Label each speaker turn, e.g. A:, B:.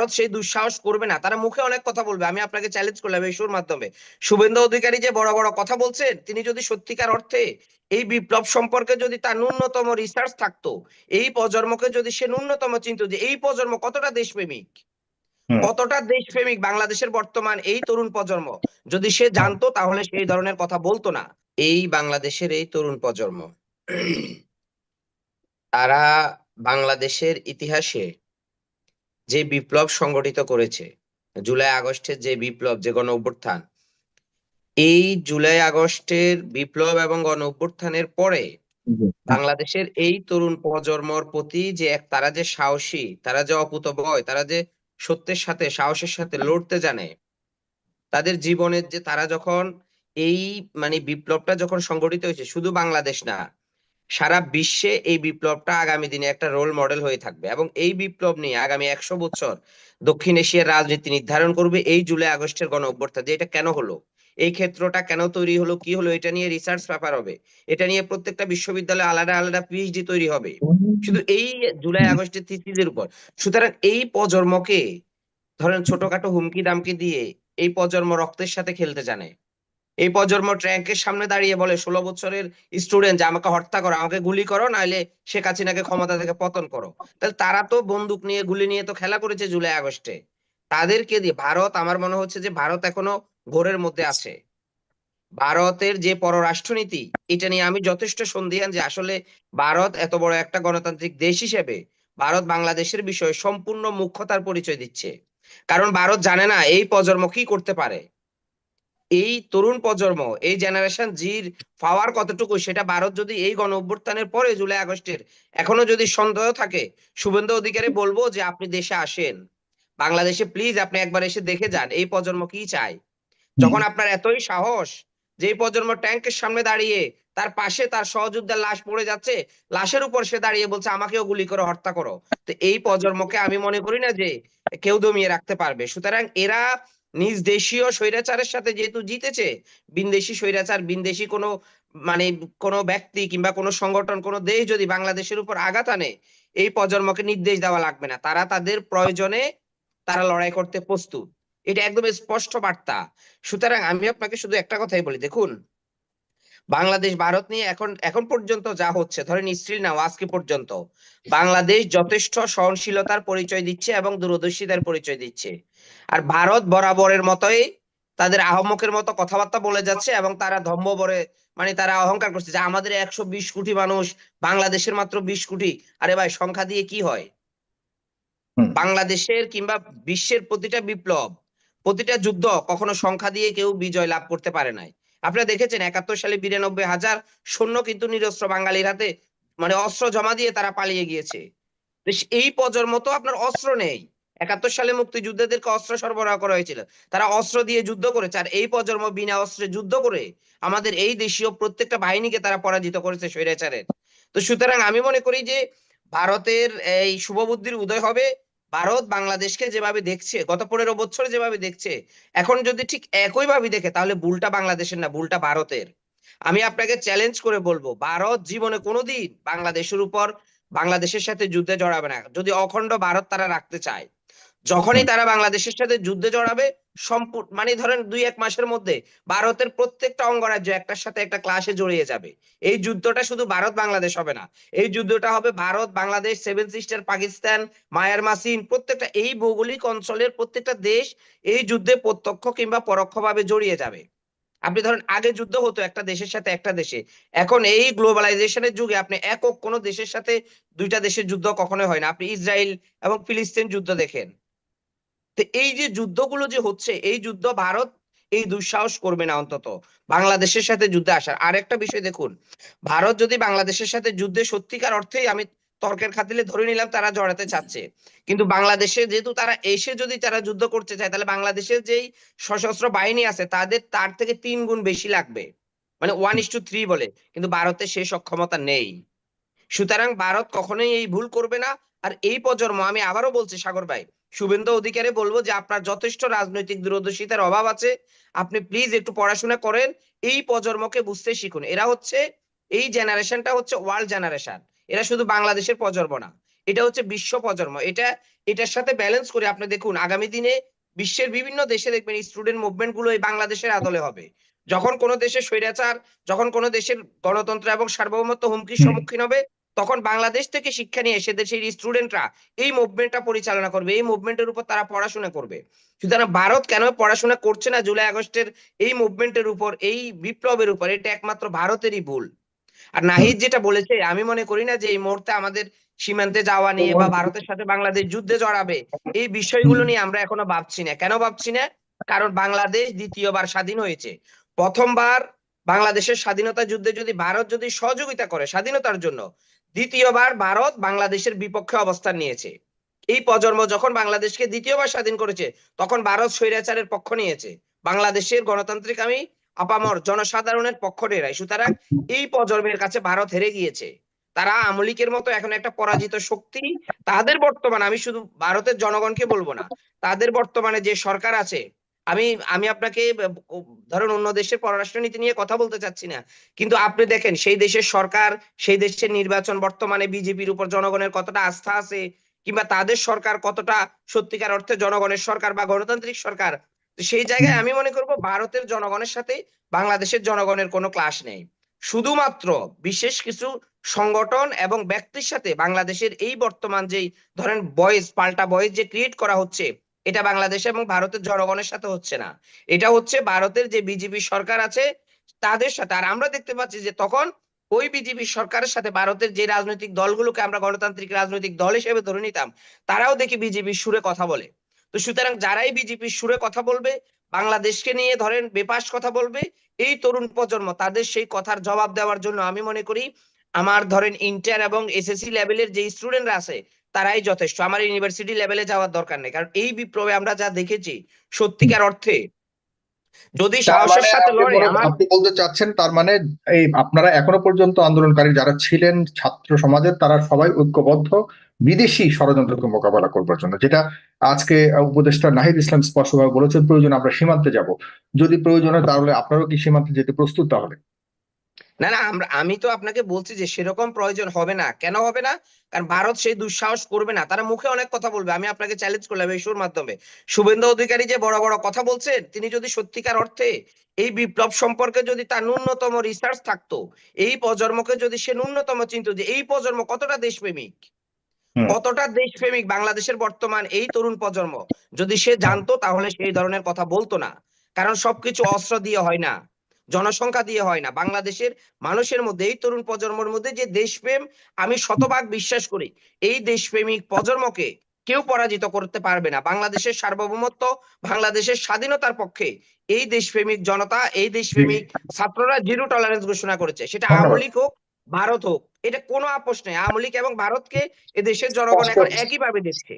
A: ভারত সেই দুঃসাহস করবে না। তারা মুখে অনেক কথা বলবে। আমি আপনাকে চ্যালেঞ্জ করলাম এই শোর মাধ্যমে। শুভেন্দু অধিকারী যে বড় বড় কথা বলছেন তিনি যদি সত্যিকার অর্থে এই বিপ্লব সম্পর্কে যদি তার ন্যূনতম রিসার্চ থাকতো এই প্রজন্মকে যদি সে ন্যূনতম চিন্তা যে এই প্রজন্ম কতটা দেশপ্রেমিক কতটা দেশপ্রেমিক বাংলাদেশের বর্তমান এই তরুণ প্রজন্ম যদি সে জানতো তাহলে সেই ধরনের কথা বলতো না। এই বাংলাদেশের এই তরুণ প্রজন্ম। তারা বাংলাদেশের ইতিহাসে যে বিপ্লব সংগঠিত করেছে জুলাই আগস্টের যে বিপ্লব যে গণ অভ্যুত্থান এই জুলাই আগস্টের বিপ্লব এবং গণ অভ্যুত্থানের পরে বাংলাদেশের এই তরুণ প্রজন্মর প্রতি যে এক তারা যে সাহসী তারা যে অকুতভয় তারা যে সত্যের সাথে সাহসের সাথে লড়তে জানে তাদের জীবনের যে তারা যখন এই মানে বিপ্লবটা যখন সংগঠিত হয়েছে শুধু বাংলাদেশ না সারা বিশ্বে এই বিপ্লবটা আগামী দিনে একটা রোল মডেল হয়ে থাকবে এবং এই বিপ্লব নিয়ে আগামী একশো বছর দক্ষিণ এশিয়ার রাজনীতি নির্ধারণ করবে এই জুলাই আগস্টের গণ অভ্যুত্থান যে এটা কেন হলো? এই ক্ষেত্রটা কেন তৈরি হলো? কি হলো? এটা নিয়ে রিসার্চ পেপার হবে। এটা নিয়ে প্রত্যেকটা বিশ্ববিদ্যালয়ে আলাদা আলাদা পিএইচডি তৈরি হবে। শুধু এই জুলাই আগস্টের থিসিসের উপর। সুতরাং এই প্রজন্মকে ধরেন ছোটখাটো হুমকি দামকি দিয়ে এই প্রজন্ম রক্তের সাথে খেলতে জানে। এই প্রজন্ম ট্র্যাঙ্কের সামনে দাঁড়িয়ে বলে, ষোলো বছরের স্টুডেন্ট যে আমাকে হত্যা করো, আমাকে গুলি করো, নাহলে শেখ হাসিনাকে ক্ষমতা থেকে পতন করো। তাহলে তারা তো বন্দুক নিয়ে, গুলি নিয়ে তো খেলা করেছে জুলাই আগস্টে। তাদেরকে দিয়ে ভারত, আমার মনে হচ্ছে যে ভারত এখনও ঘোরের মধ্যে আছে। ভারতের যে পররাষ্ট্রনীতি, এটা নিয়ে আমি যথেষ্ট সন্দিহান যে আসলে ভারত এত বড় একটা গণতান্ত্রিক দেশ হিসেবে ভারত বাংলাদেশের বিষয়ে সম্পূর্ণ মুখ্যতার পরিচয় দিচ্ছে। কারণ ভারত জানে না এই প্রজন্ম কি করতে পারে। এই তরুণ প্রজন্ম এই জেনারেশন জির পাওয়ার কতটুকু সেটা ভারত যদি এই গণ অভ্যুত্থানের পরে জুলাই আগস্টের এখনও যদি সন্দেহ থাকে শুভেন্দু অধিকারী বলব যে আপনি দেশে আসেন। বাংলাদেশে প্লিজ আপনি একবার এসে দেখে যান এই প্রজন্ম কি চায়। যখন আপনার এতই সাহস যে এই প্রজন্ম ট্যাঙ্কের সামনে দাঁড়িয়ে তার পাশে তার সহযোদ্ধার লাশ পড়ে যাচ্ছে লাশের উপর সে দাঁড়িয়ে বলছে আমাকেও গুলি করে হত্যা করো। তো এই প্রজন্মকে আমি মনে করি না যে কেউ দমিয়ে রাখতে পারবে। সুতরাং এরা নিজ দেশীয় স্বৈরাচারের সাথে যেহেতু জিতেছে, বিনদেশি স্বৈরাচার, বিনদেশি কোনো মানে কোনো ব্যক্তি কিংবা কোনো সংগঠন, কোনো দেশ যদি বাংলাদেশের উপর আঘাত আনে, এই প্রজন্মকে নির্দেশ দেওয়া লাগবে না। তারা তাদের প্রয়োজনে তারা লড়াই করতে প্রস্তুত। এটা একদম স্পষ্ট বার্তা। সুতরাং আমি আপনাকে শুধু একটা কথাই বলি, দেখুন বাংলাদেশ ভারত নিয়ে এখন এখন পর্যন্ত যা হচ্ছে ধরেন স্ত্রীল নাও আজকে পর্যন্ত বাংলাদেশ যথেষ্ট সহনশীলতার পরিচয় দিচ্ছে এবং দূরদর্শিতার পরিচয় দিচ্ছে। আর ভারত বরাবরের মতোই তাদের আহমকের মতো কথাবার্তা বলে যাচ্ছে এবং তারা ধম্মবরে মানে তারা অহংকার করছে যে আমাদের একশো বিশ কোটি মানুষ বাংলাদেশের মাত্র বিশ কোটি আরে ভাই সংখ্যা দিয়ে কি হয়? বাংলাদেশের কিংবা বিশ্বের প্রতিটা বিপ্লব প্রতিটা যুদ্ধ কখনো সংখ্যা দিয়ে কেউ বিজয় লাভ করতে পারে নাই। আপনারা দেখেছেন একাত্তর সালে বিরানব্বই হাজার সৈন্য কিন্তু নিরস্ত্র বাঙালির হাতে মানে অস্ত্র জমা দিয়ে তারা পালিয়ে গিয়েছে। এই প্রজন্ম তো আপনার অস্ত্র নেই। একাত্তর সালে মুক্তিযোদ্ধাদেরকে অস্ত্র সরবরাহ করা হয়েছিল। তারা অস্ত্র দিয়ে যুদ্ধ করেছে। আর এই প্রজন্ম বিনা অস্ত্রে যুদ্ধ করে আমাদের এই দেশীয় প্রত্যেকটা বাহিনীকে তারা পরাজিত করেছে স্বৈরাচারের। তো সুতরাং আমি মনে করি যে ভারতের এই শুভবুদ্ধির উদয় হবে। ভারত বাংলাদেশকে যেভাবে দেখছে, গত পনেরো বছর যেভাবে দেখছে, এখন যদি ঠিক একইভাবে দেখে, তাহলে ভুলটা বাংলাদেশের না, ভুলটা ভারতের। আমি আপনাকে চ্যালেঞ্জ করে বলব, ভারত জীবনে কোনোদিন বাংলাদেশের উপর বাংলাদেশের সাথে যুদ্ধে জড়াবে না। যদি অখণ্ড ভারত তারা রাখতে চায় যখনই তারা বাংলাদেশের সাথে যুদ্ধে জড়াবে সম্পূর্ণ মানে ধরেন দুই এক মাসের মধ্যে ভারতের প্রত্যেকটা অঙ্গরাজ্য একটার সাথে একটা ক্লাসে জড়িয়ে যাবে। এই যুদ্ধটা শুধু ভারত বাংলাদেশ হবে না। এই যুদ্ধটা হবে Bharat Bangladesh seven sister Pakistan Myanmar চীন প্রত্যেকটা এই ভৌগোলিক অঞ্চলের প্রত্যেকটা দেশ এই যুদ্ধে প্রত্যক্ষ কিংবা পরোক্ষভাবে জড়িয়ে যাবে। আপনি ধরেন আগে যুদ্ধ হতো একটা দেশের সাথে একটা দেশে। এখন এই গ্লোবালাইজেশনের যুগে আপনি একক কোনো দেশের সাথে দুইটা দেশের যুদ্ধ কখনোই হয় না। আপনি ইসরায়েল এবং ফিলিস্তিন যুদ্ধ দেখেন। তো এই যে যুদ্ধগুলো যে হচ্ছে, এই যুদ্ধ ভারত এই দুঃসাহস করবে না অন্তত। বাংলাদেশের সাথে যুদ্ধে আসার। আর একটা বিষয় দেখুন, ভারত যদি বাংলাদেশের সাথে যুদ্ধে সত্যিকার অর্থেই আমি তর্কের খাতিলে ধরে নিলাম তারা জড়াতে চাচ্ছে। কিন্তু বাংলাদেশে যেহেতু তারা এসে যদি তারা যুদ্ধ করতে চায়, তাহলে বাংলাদেশের যেই সশস্ত্র বাহিনী আছে, তাদের তার থেকে তিন গুণ বেশি লাগবে। মানে ওয়ান ইস টু থ্রি বলে, কিন্তু ভারতের সেই সক্ষমতা নেই। সুতরাং ভারত কখনোই এই ভুল করবে না। আর এই প্রজন্ম, আমি আবারও বলছি সাগর ভাই শুভেন্দু অধিকারে বলব যে আপনার যথেষ্ট রাজনৈতিক দূরদর্শিতার অভাব আছে। আপনি প্লিজ একটু পড়াশোনা করেন এই প্রজন্মকে বুঝতে শিখুন। এরা হচ্ছে এই জেনারেশনটা হচ্ছে ওয়ার্ল্ড জেনারেশন এরা শুধু বাংলাদেশের প্রজন্ম না এটা হচ্ছে বিশ্ব প্রজন্ম। এটা এটার সাথে ব্যালেন্স করে আপনি দেখুন আগামী দিনে বিশ্বের বিভিন্ন দেশে দেখবেন স্টুডেন্ট মুভমেন্টগুলো এই বাংলাদেশের আদলে হবে। যখন কোনো দেশের স্বৈরাচার যখন কোনো দেশের গণতন্ত্র এবং সার্বভৌমত্ব হুমকির সম্মুখীন হবে তখন বাংলাদেশ থেকে শিক্ষা নিয়ে এসে দেশের স্টুডেন্টরা এই মুভমেন্টটা পরিচালনা করবে, এই মুভমেন্টের উপর তারা পড়াশোনা করবে। সুতরাং ভারত কেন পড়াশোনা করছে না জুলাই আগস্টের এই মুভমেন্টের উপর, এই বিপ্লবের উপর? এটা একমাত্র ভারতেরই ভুল। আর নাহিদ যেটা বলেছে, আমি মনে করি না যে এই মুহূর্তে আমাদের সীমান্তে যাওয়া নিয়ে বা ভারতের সাথে বাংলাদেশ যুদ্ধে জড়াবে, এই বিষয়গুলো নিয়ে আমরা এখনও ভাবছি না। কেন ভাবছি না? কারণ বাংলাদেশ দ্বিতীয়বার স্বাধীন হয়েছে। প্রথমবার বাংলাদেশের স্বাধীনতা যুদ্ধে যদি ভারত যদি সহযোগিতা করে স্বাধীনতার জন্য দ্বিতীয়বার ভারত বাংলাদেশের বিপক্ষে অবস্থান নিয়েছে। এই প্রজন্ম যখন বাংলাদেশকে দ্বিতীয়বার স্বাধীন করেছে, তখন ভারত স্বৈরাচারের পক্ষ নিয়েছে। বাংলাদেশের গণতান্ত্রিক আমি আপামর জনসাধারণের পক্ষ নেয়। সুতরাং এই প্রজন্মের কাছে ভারত হেরে গিয়েছে। তারা আমলিকের মতো এখন একটা পরাজিত শক্তি। তাদের বর্তমানে, আমি শুধু ভারতের জনগণকে বলব না, তাদের বর্তমানে যে সরকার আছে আমি আমি আপনাকে ধরুন অন্য দেশের পররাষ্ট্রনীতি নিয়ে কথা বলতে চাচ্ছি না। কিন্তু আপনি দেখেন, সেই দেশের সরকার, সেই দেশের নির্বাচন বর্তমানে বিজেপির উপর জনগণের কতটা আস্থা আছে, কিংবা তাদের সরকার কতটা সত্যিকার অর্থে জনগণের সরকার বা গণতান্ত্রিক সরকার সেই জায়গায় আমি মনে করব ভারতের জনগণের সাথে বাংলাদেশের জনগণের কোনো ক্লাস নেই। শুধুমাত্র বিশেষ কিছু সংগঠন এবং ব্যক্তির সাথে বাংলাদেশের এই বর্তমান যেই, ধরেন বয়েস পাল্টা বয়েস যে ক্রিয়েট করা হচ্ছে এটা বাংলাদেশ এবং ভারতের জনগণের সাথে হচ্ছে না। এটা হচ্ছে ভারতের যে বিজেপি সরকার আছে, তাদের সাথে। আর আমরা দেখতে পাচ্ছি যে তখন ওই বিজেপি সরকারের সাথে ভারতের যে রাজনৈতিক দলগুলোকে আমরা গণতান্ত্রিক রাজনৈতিক দল হিসেবে ধরে নিতাম, তারাও দেখি বিজেপির সুরে কথা বলে। তো সুতরাং যারাই বিজেপির সুরে কথা বলবে, বাংলাদেশকে নিয়ে ধরেন বেপাস কথা বলবে, এই তরুণ প্রজন্ম, তাদের সেই কথার জবাব দেওয়ার জন্য আমি মনে করি, আমার ধরেন ইন্টার এবং এসএসসি লেভেলের যে স্টুডেন্টরা আছে তারাই যথেষ্ট। আমার ইউনিভার্সিটি লেভেলে যাওয়ার দরকার নেই। কারণ এই বিপ্লবে আমরা যা দেখেছি সত্যিকার অর্থে যদি সাহসের
B: মানে
A: সাথে লড়ে
B: আপনি বলতে চাচ্ছেন তার মানে এই আপনারা এখনও পর্যন্ত আন্দোলনকারী যারা ছিলেন ছাত্র সমাজের তারা সবাই ঐক্যবদ্ধ বিদেশি ষড়যন্ত্রকে মোকাবেলা করবার জন্য। যেটা আজকে উপদেষ্টা নাহিদ ইসলাম স্পষ্টভাবে বলেছেন প্রয়োজন আমরা সীমান্তে যাব। যদি প্রয়োজন হয় তাহলে আপনারাও কি সীমান্তে যেতে প্রস্তুত তাহলে?
A: না না আমরা আমি তো আপনাকে বলছি যে সেরকম প্রয়োজন হবে না। কেন হবে না? কারণ ভারত সেই দুঃসাহস করবে না। তারা মুখে অনেক কথা বলবে। আমি আপনাকে চ্যালেঞ্জ করলাম এই শোর মাধ্যমে। শুভেন্দু অধিকারী যে বড় বড় কথা বলছেন তিনি যদি সত্যিকার অর্থে এই বিপ্লব সম্পর্কে যদি তার ন্যূনতম রিসার্চ থাকতো এই প্রজন্মকে যদি সে ন্যূনতম চিন্ত যে এই প্রজন্ম কতটা দেশপ্রেমিক? কতটা দেশপ্রেমিক বাংলাদেশের বর্তমান এই তরুণ প্রজন্ম? যদি সে জানতো তাহলে সেই ধরনের কথা বলতো না। কারণ সবকিছু অস্ত্র দিয়ে হয় না। জনসংখ্যা দিয়ে হয় না। বাংলাদেশের মানুষের মধ্যে এই তরুণ প্রজন্মের মধ্যে যে দেশপ্রেম আমি শতভাগ বিশ্বাস করি এই দেশপ্রেমিক প্রজন্মকে কেউ পরাজিত করতে পারবে না। বাংলাদেশের সার্বভৌমত্ব বাংলাদেশের স্বাধীনতার পক্ষে এই দেশপ্রেমিক জনতা এই দেশপ্রেমিক ছাত্ররা জিরো টলারেন্স ঘোষণা করেছে। সেটা। আওয়ামী লীগ হোক ভারত হোক এটা কোনো আপোষ নেই। আওয়ামী লীগ এবং ভারতকে এ দেশের জনগণ এখন একইভাবে দেখছে।